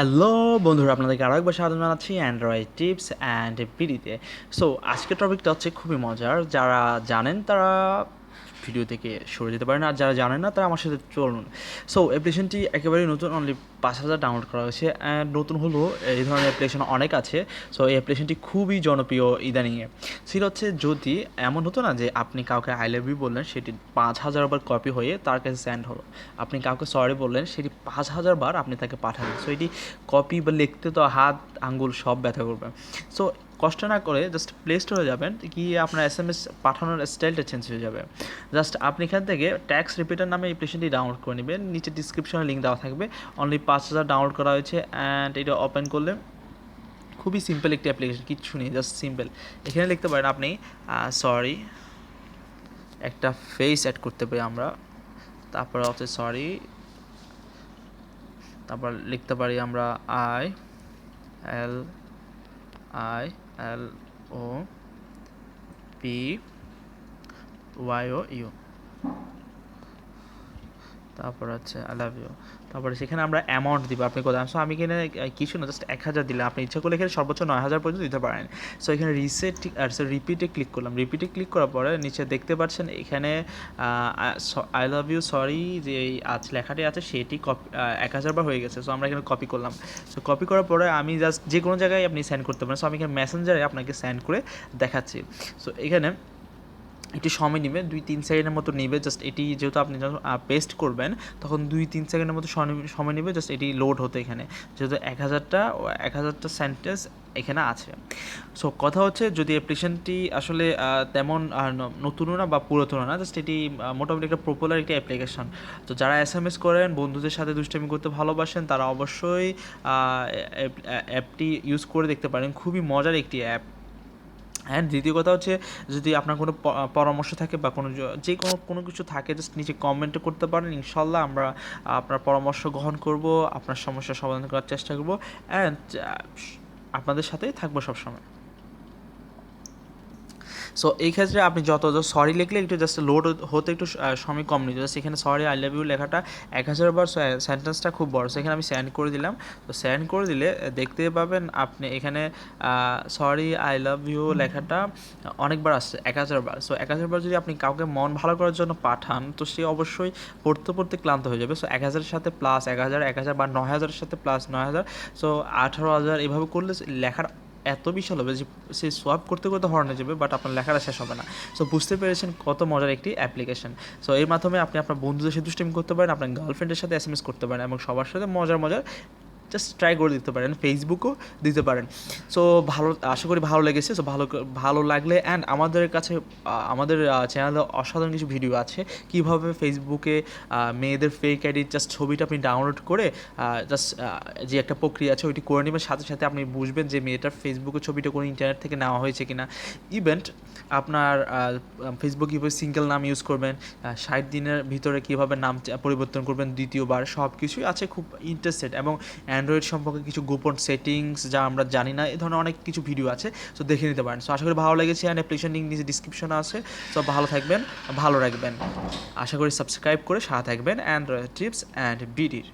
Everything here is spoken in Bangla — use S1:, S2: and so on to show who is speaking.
S1: হ্যালো বন্ধুরা, আপনাদেরকে আরও একবার স্বাগত জানাচ্ছি অ্যান্ড্রয়েড টিপস অ্যান্ড পিডিতে সো আজকের টপিকটা হচ্ছে খুবই মজার। যারা জানেন তারা ভিডিও থেকে সরে যেতে পারেন আর যারা জানেন না, তারা আমার সাথে চলুন। সো অ্যাপ্লিকেশনটি একেবারে নতুন অনলি পাঁচ হাজার ডাউনলোড করা হয়েছে। নতুন হলো এই ধরনের অ্যাপ্লিকেশন অনেক আছে। সো এই অ্যাপ্লিকেশনটি খুবই জনপ্রিয় ইদানিংয়ে। সেটা হচ্ছে যদি এমন হতো না যে আপনি কাউকে আই লাভ ইউ বললেন, সেটি পাঁচ হাজার বার কপি হয়ে তার কাছে সেন্ড হলো। আপনি কাউকে সরি বললেন, সেটি পাঁচ হাজার বার আপনি তাকে পাঠালেন। সো এটি কপি বা লিখতে তো হাত, আঙ্গুল সব ব্যথা করবে। সো কষ্ট না করে জাস্ট প্লে স্টোরে যাবেন, গিয়ে আপনার এস এম এস পাঠানোর স্টাইলটা চেঞ্জ হয়ে যাবে। জাস্ট আপনি এখান থেকে ট্যাক্স রিপিটার নামে অ্যাপ্লিকেশনটি ডাউনলোড করে নেবেন, নিচে ডিসক্রিপশনে লিঙ্ক দেওয়া থাকবে। অনলি পাঁচ হাজার ডাউনলোড করা হয়েছে অ্যান্ড এটা ওপেন করলে খুবই সিম্পল একটি অ্যাপ্লিকেশন কিচ্ছু নেই জাস্ট সিম্পল এখানে লিখতে পারেন আপনি সরি একটা ফেস অ্যাড করতে পারি আমরা। তারপরে হচ্ছে সরি তারপর লিখতে পারি আমরা I L I L O P Y O U তারপর হচ্ছে আই লাভ ইউ তারপরে সেখানে আমরা অ্যামাউন্ট দিব, আপনি কোথায় সো আমি এখানে কিছু না জাস্ট এক হাজার দিলাম। আপনি ইচ্ছা করলে এখানে সর্বোচ্চ নয় হাজার পর্যন্ত দিতে পারেন। সো এখানে রিসেট আর সো রিপিটে ক্লিক করলাম। রিপিটে ক্লিক করার পরে নিচে দেখতে পাচ্ছেন, এখানে আই লাভ ইউ সরি যে আজ লেখাটি আছে, সেটি কপি এক হাজার বার হয়ে গেছে। সো আমরা এখানে কপি করলাম। সো কপি করার পরে আমি জাস্ট যে কোনো জায়গায় আপনি সেন্ড করতে পারেন। সো আমি এখানে মেসেঞ্জারে আপনাকে সেন্ড করে দেখাচ্ছি। সো এখানে একটু সময় নেবে, দুই তিন সেকেন্ডের মতো নেবে জাস্ট এটি যেহেতু আপনি যখন পেস্ট করবেন, তখন দুই তিন সেকেন্ডের মতো সম- সময় নেবে জাস্ট এটি লোড হতে এখানে। যেহেতু এক হাজারটা এক হাজারটা সেন্টেন্স এখানে আছে। সো কথা হচ্ছে যদি অ্যাপ্লিকেশনটি আসলে তেমন নতুনও না বা পুরাতনও না জাস্ট এটি মোটামুটি একটা পপুলার একটি অ্যাপ্লিকেশন তো যারা এস এম এস করেন, বন্ধুদের সাথে দুষ্টামি করতে ভালোবাসেন, তারা অবশ্যই অ্যাপটি ইউজ করে দেখতে পারেন। খুবই মজার একটি অ্যাপ অ্যান্ড দ্বিতীয় কথা হচ্ছে, যদি আপনার কোনো পরামর্শ থাকে বা কোনো যে কোনো কোনো কিছু থাকে জাস্ট নিচে কমেন্ট করতে পারেন, ইনশাল্লাহ আমরা, আপনার পরামর্শ গ্রহণ করব, আপনার সমস্যার সমাধান করার চেষ্টা করব অ্যান্ড আপনাদের সাথেই থাকব সবসময়। সো এই ক্ষেত্রে আপনি যত সরি লিখলে একটু জাস্ট লোড হতে একটু সময় কম নিতে জাস্ট এখানে সরি আই লাভ ইউ লেখাটা এক হাজার বার সেন্টেন্সটা খুব বড়। সেখানে আমি সেন্ড করে দিলাম। তো সেন্ড করে দিলে দেখতে পাবেন আপনি এখানে সরি আই লাভ ইউ লেখাটা অনেকবার আসছে এক হাজার বার। সো এক হাজার বার যদি আপনি কাউকে মন ভালো করার জন্য পাঠান তো সে অবশ্যই পড়তে পড়তে ক্লান্ত হয়ে যাবে। সো এক হাজারের সাথে প্লাস এক হাজার এক হাজার বা নয় হাজারের সাথে প্লাস নয় হাজার। সো আঠারো হাজার এভাবে করলে লেখার এত বিশাল হবে যে সে সোয়াপ করতে করতে হর্নে যাবে বাট আপনার লেখাটা শেষ হবে না। সো বুঝতে পেরেছেন কত মজার একটি অ্যাপ্লিকেশন সো এর মাধ্যমে আপনি আপনার বন্ধুদের সাথে দুষ্টিম করতে পারেন, আপনার গার্লফ্রেন্ডের সাথে এস এস করতে পারেন, এবং সবার সাথে মজার মজার জাস্ট ট্রাই করে দিতে পারেন ফেসবুকও দিতে পারেন। সো ভালো, আশা করি ভালো লেগেছে। সো ভালো ভালো লাগলে অ্যান্ড আমাদের কাছে আমাদের চ্যানেলে অসাধারণ কিছু ভিডিও আছে। কীভাবে ফেসবুকে মেয়েদের ফেক আইডি জাস্ট ছবিটা আপনি ডাউনলোড করে জাস্ট যে একটা প্রক্রিয়া আছে, ওইটি করে নেবেন। সাথে সাথে আপনি বুঝবেন যে মেয়েটার ফেসবুকে ছবিটা কোনো ইন্টারনেট থেকে নেওয়া হয়েছে কিনা। ইভেন্ট আপনার ফেসবুক কীভাবে সিঙ্গেল নাম ইউজ করবেন ষাট দিনের ভিতরে কীভাবে নাম, পরিবর্তন করবেন, দ্বিতীয়বার সব কিছুই আছে খুব ইন্টারেস্টেড এবং অ্যান্ড্রয়েড সম্পর্কে কিছু গোপন সেটিংস যা আমরা জানি না, এ ধরনের অনেক কিছু ভিডিও আছে সো দেখে নিতে পারেন। সো আশা করি ভালো লেগেছে অ্যান্ড অ্যাপ্লিকেশন লিঙ্ক নিচে ডিসক্রিপশনে আছে। সো ভালো থাকবেন, ভালো রাখবেন। আশা করি সাবস্ক্রাইব করে সাথে থাকবেন অ্যান্ড্রয়েড টিপস অ্যান্ড বিডির